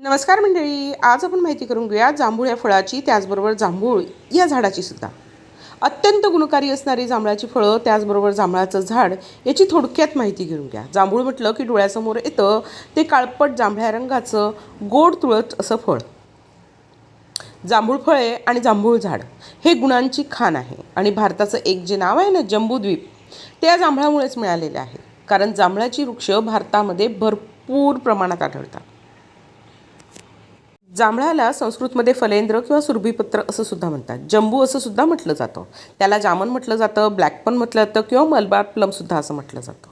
नमस्कार मंडळी आज आपण माहिती करून घेऊया जांभूळ या फळाची त्याचबरोबर जांभूळ या झाडाची सुद्धा. अत्यंत गुणकारी असणारी जांभळाची फळं त्याचबरोबर जांभळाचं झाड याची थोडक्यात माहिती घेऊन घ्या. जांभूळ म्हटलं की डोळ्यासमोर येतं ते काळपट जांभळ्या रंगाचं गोड तुळत असं फळ. जांभूळ फळे आणि जांभूळ झाड हे गुणांची खाण आहे आणि भारताचं एक जे नाव आहे ना जम्बूद्वीप ते या जांभळामुळेच मिळालेले आहे. कारण जांभळाची वृक्ष भारतामध्ये भरपूर प्रमाणात आढळतात. जांभळाला संस्कृतमध्ये फलेंद्र किंवा सुरभीपत्र असं सुद्धा म्हणतात. जंबू असं सुद्धा म्हटलं जातं. त्याला जामन म्हटलं जातं ब्लॅक पण म्हटलं जातं किंवा मलबार प्लमसुद्धा असं म्हटलं जातं.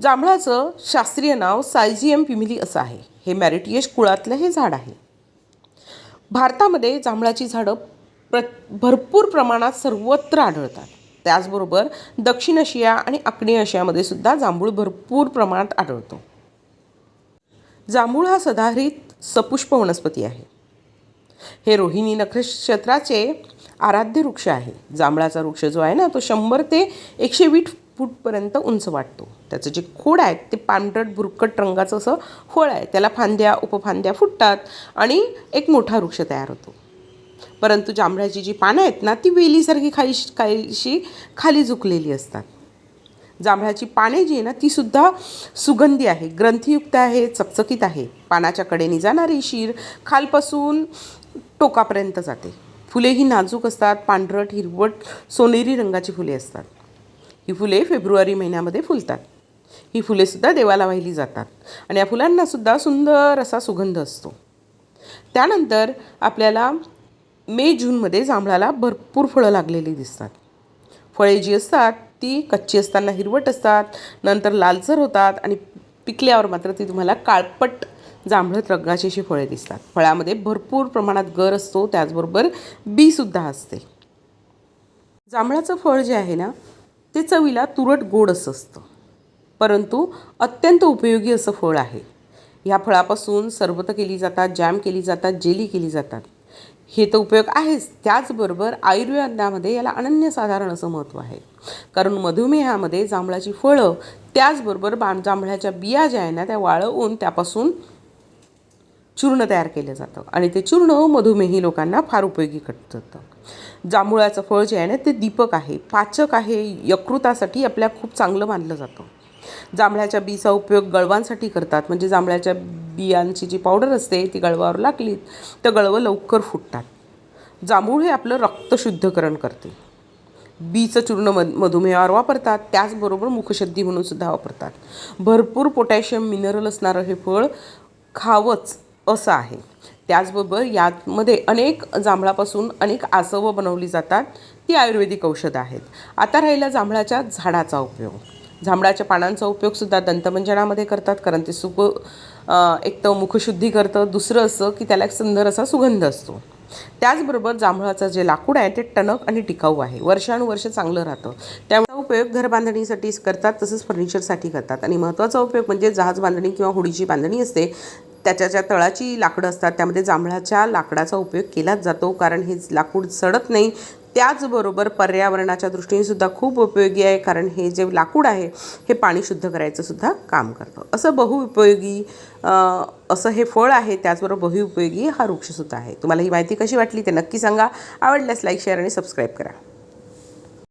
जांभळाचं शास्त्रीय नाव सायझियम पिमिली असं आहे. हे मॅरिटियश कुळातलं हे झाड आहे. भारतामध्ये जांभळाची झाडं प्र भरपूर प्रमाणात सर्वत्र आढळतात. त्याचबरोबर दक्षिण आशिया आणि आग्नेय आशियामध्ये सुद्धा जांभूळ भरपूर प्रमाणात आढळतो. जांभूळ हा सदाहरित सपुष्प वनस्पती आहे. हे रोहिणी नक्षत्राचे आराध्य वृक्ष आहे. जांभळाचा वृक्ष जो आहे ना तो शंभर ते एकशे वीस फूटपर्यंत उंच वाटतो. त्याचं जे खोड आहे ते पांढरट बुरकट रंगाचं असं फळ आहे. त्याला फांद्या उपफांद्या फुटतात आणि एक मोठा वृक्ष तयार होतो. परंतु जांभळाची जी पानं आहेत ना ती वेलीसारखी खाईशी काहीशी खाली झुकलेली असतात. जांभळाची पाने जी आहे ना तीसुद्धा सुगंधी आहे. ग्रंथीयुक्त आहे चकचकीत आहे. पानाच्या कडेने जाणारी शीर खालपासून टोकापर्यंत जाते. फुले ही नाजूक असतात पांढरट हिरवट सोनेरी रंगाची फुले असतात. ही फुले फेब्रुवारी महिन्यामध्ये फुलतात. ही फुलेसुद्धा देवाला वाहिली जातात आणि या फुलांनासुद्धा सुंदर असा सुगंध असतो. त्यानंतर आपल्याला मे जूनमध्ये जांभळाला भरपूर फळं लागलेली दिसतात. फळे जी असतात ती कच्ची असताना हिरवट असतात नंतर लालसर होतात आणि पिकल्यावर मात्र ती तुम्हाला काळपट जांभळत रंगाची अशी फळे दिसतात. फळामध्ये भरपूर प्रमाणात गर असतो त्याचबरोबर बीसुद्धा असते. जांभळाचं फळ जे आहे ना ते चवीला तुरट गोड असं असतं. परंतु अत्यंत उपयोगी असं फळ आहे. ह्या फळापासून सरबतं केली जातात जॅम केली जातात जेली केली जातात. हे तर उपयोग आहेच. त्याचबरोबर आयुर्वेदामध्ये याला अनन्यसाधारण असं महत्त्व आहे. कारण मधुमेहामध्ये जांभळाची फळं त्याचबरोबर बा जांभळाच्या बिया ज्या आहे ना त्या वाळवून त्यापासून चूर्ण तयार केलं जातं. आणि ते चूर्ण मधुमेही लोकांना फार उपयोगी जातं जांभुळाचं फळ जे आहे ना ते दीपक आहे. पाचक आहे. यकृतासाठी आपल्या खूप चांगलं मानलं जातं. जांभळ्याच्या बीचा उपयोग गळवांसाठी करतात. म्हणजे जांभळ्याच्या बियांची जी पावडर असते ती गळवावर लागली तर गळवं लवकर फुटतात. जांभूळ हे आपलं रक्त शुद्धकरण करते. बीचं चूर्ण मध मधुमेहावर वापरतात त्याचबरोबर मुखशुद्धी म्हणून सुद्धा वापरतात. भरपूर पोटॅशियम मिनरल असणारं हे फळ खावंच असं आहे. त्याचबरोबर यामध्ये अनेक जांभळापासून अनेक आसवं बनवली जातात. ती आयुर्वेदिक औषधं आहेत. आता राहिला जांभळाच्या झाडाचा उपयोग. जांभळाच्या पानांचा उपयोगसुद्धा दंतमंजनामध्ये करतात कारण ते सुक एक तर मुखशुद्धी करतं दुसरं असं की त्याला एक सुंदर असा सुगंध असतो. त्याचबरोबर जांभळाचं जे लाकूड आहे ते टणक आणि टिकाऊ आहे. वर्षानुवर्ष चांगलं राहतं. त्यामुळे उपयोग घर बांधणीसाठी करतात तसंच फर्निचरसाठी करतात. आणि महत्त्वाचा उपयोग म्हणजे जहाज बांधणी किंवा होडीची बांधणी असते. त्याच्या ज्या तळाची लाकडं असतात त्यामध्ये जांभळाच्या लाकडाचा उपयोग केलाच जातो कारण हे लाकूड सडत नाही त्याचबरोबर पर्यावरणाच्या दृष्टीने सुद्धा खूप उपयोगी आहे कारण हे जे लाकूड आहे हे पाणी शुद्ध करायचं सुद्धा काम करतं. असं बहुउपयोगी असं हे फळ आहे त्याचबरोबर बहुउपयोगी हा वृक्षसुद्धा आहे. तुम्हाला ही माहिती कशी वाटली ते नक्की सांगा. आवडल्यास लाईक शेअर आणि सबस्क्राईब करा.